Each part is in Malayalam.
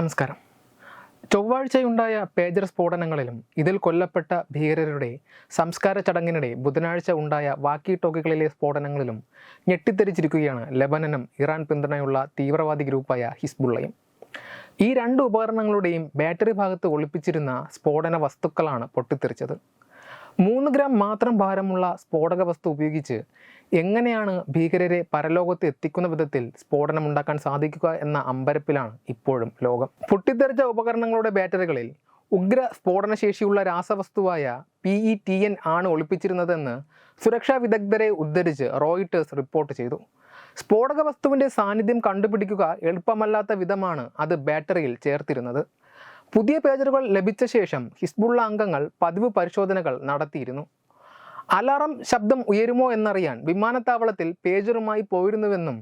നമസ്കാരം. ചൊവ്വാഴ്ചയുണ്ടായ പേജർ സ്ഫോടനങ്ങളിലും ഇതിൽ കൊല്ലപ്പെട്ട ഭീകരരുടെ സംസ്കാര ചടങ്ങിനിടെ ബുധനാഴ്ച ഉണ്ടായ വാക്കി ടോക്കുകളിലെ സ്ഫോടനങ്ങളിലും ഞെട്ടിത്തെരിച്ചിരിക്കുകയാണ് ലെബനനും ഇറാൻ പിന്തുണയുള്ള തീവ്രവാദി ഗ്രൂപ്പായ ഹിസ്ബുള്ളയും. ഈ രണ്ട് ഉപകരണങ്ങളുടെയും ബാറ്ററി ഭാഗത്ത് ഒളിപ്പിച്ചിരുന്ന സ്ഫോടന വസ്തുക്കളാണ് പൊട്ടിത്തെറിച്ചത്. മൂന്ന് ഗ്രാം മാത്രം ഭാരമുള്ള സ്ഫോടക വസ്തു ഉപയോഗിച്ച് എങ്ങനെയാണ് ഭീകരരെ പരലോകത്ത് എത്തിക്കുന്ന വിധത്തിൽ സ്ഫോടനം ഉണ്ടാക്കാൻ സാധിക്കുക എന്ന അമ്പരപ്പിലാണ് ഇപ്പോഴും ലോകം. പൊട്ടിത്തെറിച്ച ഉപകരണങ്ങളുടെ ബാറ്ററികളിൽ ഉഗ്ര സ്ഫോടനശേഷിയുള്ള രാസവസ്തുവായ പി ഇ ടി എൻ ആണ് ഒളിപ്പിച്ചിരുന്നതെന്ന് സുരക്ഷാ വിദഗ്ധരെ ഉദ്ധരിച്ച് റോയിട്ടേഴ്സ് റിപ്പോർട്ട് ചെയ്തു. സ്ഫോടക വസ്തുവിന്റെ സാന്നിധ്യം കണ്ടുപിടിക്കുക എളുപ്പമല്ലാത്ത വിധമാണ് അത് ബാറ്ററിയിൽ ചേർത്തിരുന്നത്. പുതിയ പേജറുകൾ ലഭിച്ച ശേഷം ഹിസ്ബുള്ള അംഗങ്ങൾ പതിവ് പരിശോധനകൾ നടത്തിയിരുന്നു. അലാറം ശബ്ദം ഉയരുമോ എന്നറിയാൻ വിമാനത്താവളത്തിൽ പേജറുമായി പോയിരുന്നുവെന്നും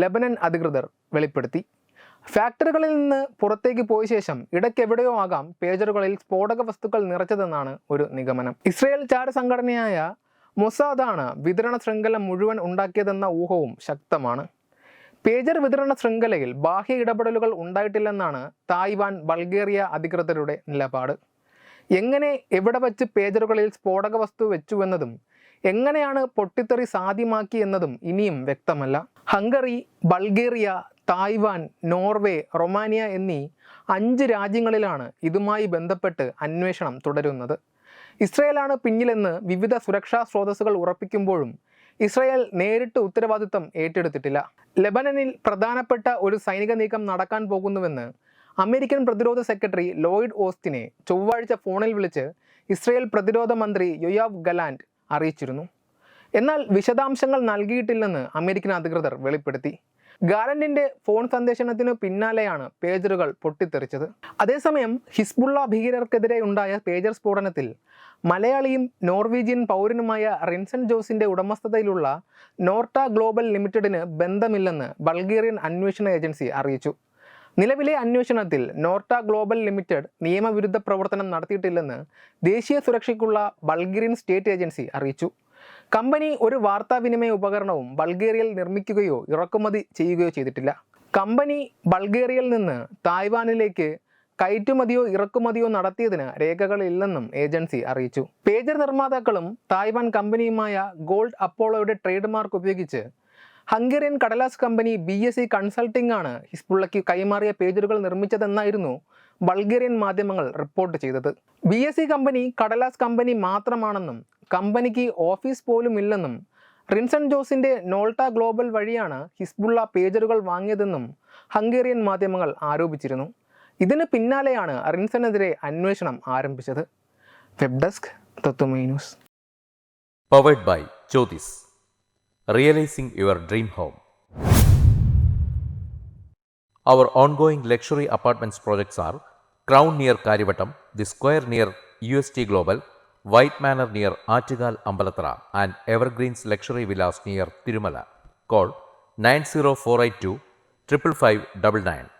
ലെബനൻ അധികൃതർ വെളിപ്പെടുത്തി. ഫാക്ടറികളിൽ നിന്ന് പുറത്തേക്ക് പോയ ശേഷം ഇടയ്ക്കെവിടെയോ ആകാം പേജറുകളിൽ സ്ഫോടക വസ്തുക്കൾ നിറച്ചതെന്നാണ് ഒരു നിഗമനം. ഇസ്രയേൽ ചാര സംഘടനയായ മൊസാദാണ് വിതരണ ശൃംഖല മുഴുവൻ ഉണ്ടാക്കിയതെന്ന ഊഹവും ശക്തമാണ്. പേജർ വിതരണ ശൃംഖലയിൽ ബാഹ്യ ഇടപെടലുകൾ ഉണ്ടായിട്ടില്ലെന്നാണ് തായ്വാൻ ബൾഗേറിയ അധികൃതരുടെ നിലപാട്. എങ്ങനെ എവിടെ വച്ച് പേജറുകളിൽ സ്ഫോടക വസ്തു വെച്ചുവെന്നതും എങ്ങനെയാണ് പൊട്ടിത്തെറി സാധ്യമാക്കി എന്നതും ഇനിയും വ്യക്തമല്ല. Hungary Bulgaria Taiwan Norway Romania എന്നീ അഞ്ച് രാജ്യങ്ങളിലാണ് ഇതുമായി ബന്ധപ്പെട്ട് അന്വേഷണം തുടരുന്നത്. ഇസ്രയേലാണ് പിന്നിലെന്ന് വിവിധ സുരക്ഷാ സ്രോതസ്സുകൾ ഉറപ്പിക്കുമ്പോഴും ഇസ്രയേൽ നേരിട്ട് ഉത്തരവാദിത്തം ഏറ്റെടുത്തിട്ടില്ല. ലെബനനിൽ പ്രധാനപ്പെട്ട ഒരു സൈനിക നീക്കം നടക്കാൻ പോകുന്നുവെന്ന് അമേരിക്കൻ പ്രതിരോധ സെക്രട്ടറി ലോയിഡ് ഓസ്റ്റിനെ ചൊവ്വാഴ്ച ഫോണിൽ വിളിച്ച് ഇസ്രയേൽ പ്രതിരോധ മന്ത്രി യൊയാവ് ഗലാൻഡ് അറിയിച്ചിരുന്നു. എന്നാൽ വിശദാംശങ്ങൾ നൽകിയിട്ടില്ലെന്ന് അമേരിക്കൻ അധികൃതർ വെളിപ്പെടുത്തി. ഗാലൻഡിന്റെ ഫോൺ സന്ദേശനത്തിനു പിന്നാലെയാണ് പേജറുകൾ പൊട്ടിത്തെറിച്ചത്. അതേസമയം ഹിസ്ബുള്ള ഭീകരർക്കെതിരെ ഉണ്ടായ പേജർ സ്ഫോടനത്തിൽ മലയാളിയും നോർവീജിയൻ പൗരനുമായ റിൻസൺ ജോസിന്റെ ഉടമസ്ഥതയിലുള്ള നോർട്ട ഗ്ലോബൽ ലിമിറ്റഡിന് ബന്ധമില്ലെന്ന് ബൾഗേറിയൻ അന്വേഷണ ഏജൻസി അറിയിച്ചു. നിലവിലെ അന്വേഷണത്തിൽ നോർട്ട ഗ്ലോബൽ ലിമിറ്റഡ് നിയമവിരുദ്ധ പ്രവർത്തനം നടത്തിയിട്ടില്ലെന്ന് ദേശീയ സുരക്ഷയ്ക്കുള്ള ബൾഗേറിയൻ സ്റ്റേറ്റ് ഏജൻസി അറിയിച്ചു. കമ്പനി ഒരു വാർത്താവിനിമയ ഉപകരണവും ബൾഗേറിയയിൽ നിർമ്മിക്കുകയോ ഇറക്കുമതി ചെയ്യുകയോ ചെയ്തിട്ടില്ല. കമ്പനി ബൾഗേറിയയിൽ നിന്ന് തായ്വാനിലേക്ക് കയറ്റുമതിയോ ഇറക്കുമതിയോ നടത്തിയതിന് രേഖകളില്ലെന്നും ഏജൻസി അറിയിച്ചു. പേജർ നിർമ്മാതാക്കളും തായ്വാൻ കമ്പനിയുമായ ഗോൾഡ് അപ്പോളോയുടെ ട്രേഡ് മാർക്ക് ഉപയോഗിച്ച് ഹംഗേറിയൻ കടലാസ് company B S C consulting ആണ് ഹിസ്ബുള്ളയ്ക്ക് കൈമാറിയ പേജറുകൾ നിർമ്മിച്ചതെന്നായിരുന്നു ബൾഗേറിയൻ മാധ്യമങ്ങൾ റിപ്പോർട്ട് ചെയ്തത്. ബി എസ് സി കമ്പനി കടലാസ് കമ്പനി മാത്രമാണെന്നും കമ്പനിക്ക് ഓഫീസ് പോലും ഇല്ലെന്നും റിൻസൺ ജോസിന്റെ നോൾട്ട ഗ്ലോബൽ വഴിയാണ് ഹിസ്ബുള്ള പേജറുകൾ വാങ്ങിയതെന്നും ഹംഗേറിയൻ മാധ്യമങ്ങൾ ആരോപിച്ചിരുന്നു. ഇതിന് പിന്നാലെയാണ് റിൻസണെതിരെ അന്വേഷണം ആരംഭിച്ചത് web desk Tattvamayi news powered by Jyothis realising your dream home Our ongoing luxury apartments projects are Crown near Karivattam, The Square near UST Global, White Manor near Achigal Ambalatra, and Evergreens Luxury Villas near Tirumala. Call 90482 55599.